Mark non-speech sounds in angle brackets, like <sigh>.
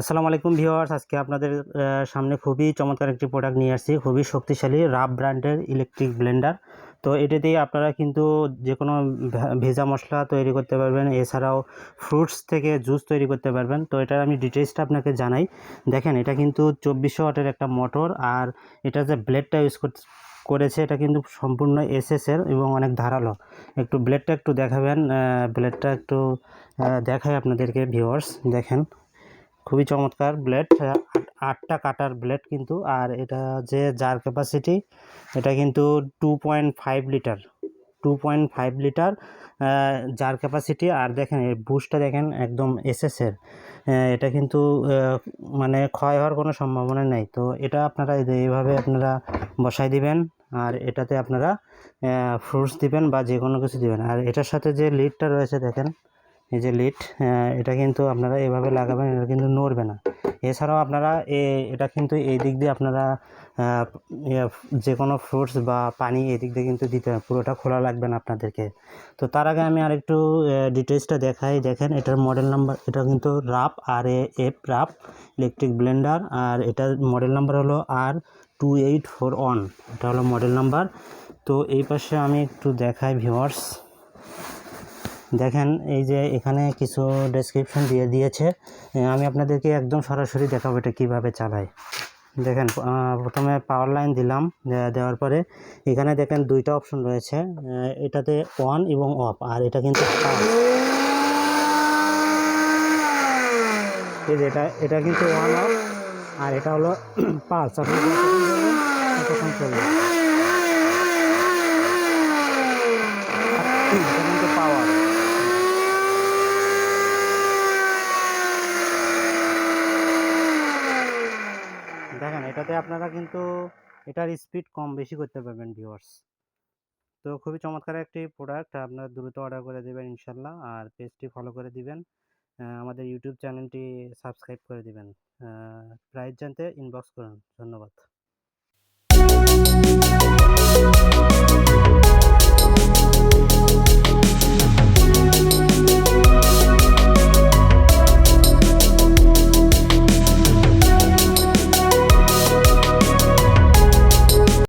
আসসালামু আলাইকুম ভিউয়ার্স, আজকে আপনাদের সামনে খুবই চমৎকার একটি প্রোডাক্ট নিয়ে আসছি, খুবই শক্তিশালী রাব ব্র্যান্ডের ইলেকট্রিক ব্লেন্ডার তো এটা দিয়ে আপনারা কিন্তু যে কোনো ভেজা মশলা তৈরি করতে পারবেন, এছাড়াও ফ্রুটস থেকে জুস তৈরি করতে পারবেন। তো এটার আমি ডিটেলসটা আপনাকে জানাই। দেখেন, এটা কিন্তু চব্বিশশো ওয়াটের একটা মোটর আর এটা যে ব্লেডটা ইউজ কর করেছে, এটা কিন্তু সম্পূর্ণ এসএসের এবং অনেক ধারালো। একটু ব্লেডটা একটু দেখাবেন ব্লেডটা একটু দেখাই আপনাদেরকে ভিউয়ার্স, দেখেন। খুবই চমৎকার ব্লেড আটটা কাটার ব্লেড কিন্তু, আর এটা যে জার ক্যাপাসিটি এটা কিন্তু two point five litre two point five litre jar capacity আর দেখেন এই বুশটা দেখেন একদম এসএসের এটা কিন্তু মানে ক্ষয় হওয়ার কোনো সম্ভাবনা নেই, তো এটা আপনারা এইভাবে আপনারা বসাই দিবেন, আর এটাতে আপনারা ফ্রুটস দিবেন বা যে কোনো কিছু দিবেন, আর এটার সাথে যে লিডটা রয়েছে দেখেন এই যে লিড এটা কিন্তু আপনারা এভাবে লাগাবেন, এটা কিন্তু নড়বে না। এছাড়াও আপনারা এটা কিন্তু এই দিক দিয়ে আপনারা যে কোনো ফ্রুটস বা পানি এই দিক দিয়ে কিন্তু দিতে হবে, পুরোটা খোলা লাগবে না আপনাদেরকে। তো তার আগে আমি আরেকটু ডিটেলসটা দেখাই, দেখেন, এটার মডেল নাম্বার এটা কিন্তু রাপ আর এফ রাপ ইলেকট্রিক ব্লেন্ডার আর এটার মডেল নাম্বার হলো R two eight four one এটা হলো মডেল নাম্বার তো এই পাশে আমি একটু দেখাই ভিউয়ার্স দেখেন, এই যে এখানে কিছু ডেসক্রিপশন দিয়ে দিয়েছে। আমি আপনাদেরকে একদম সরাসরি দেখাবো এটা কীভাবে চালায়। দেখেন প্রথমে পাওয়ার লাইন দিলাম দেওয়ার পরে এখানে দেখেন দুইটা অপশন রয়েছে এটাতে অন এবং অফ আর এটা কিন্তু এটা এটা কিন্তু ওয়ান অফ আর এটা হলো <clears throat> পালস আপনি এটা কিন্তু পাওয়ার দেখেন, এটাতে আপনারা কিন্তু এটার স্পিড কম বেশি করতে পারবেন ভিউয়ার্স তো খুবই চমৎকার একটি প্রোডাক্ট আপনারা দ্রুত অর্ডার করে দেবেন, ইনশাল্লাহ। আর পেজটি ফলো করে দিবেন আমাদের ইউটিউব চ্যানেলটি সাবস্ক্রাইব করে দিবেন। প্রাইস জানতে ইনবক্স করুন। ধন্যবাদ।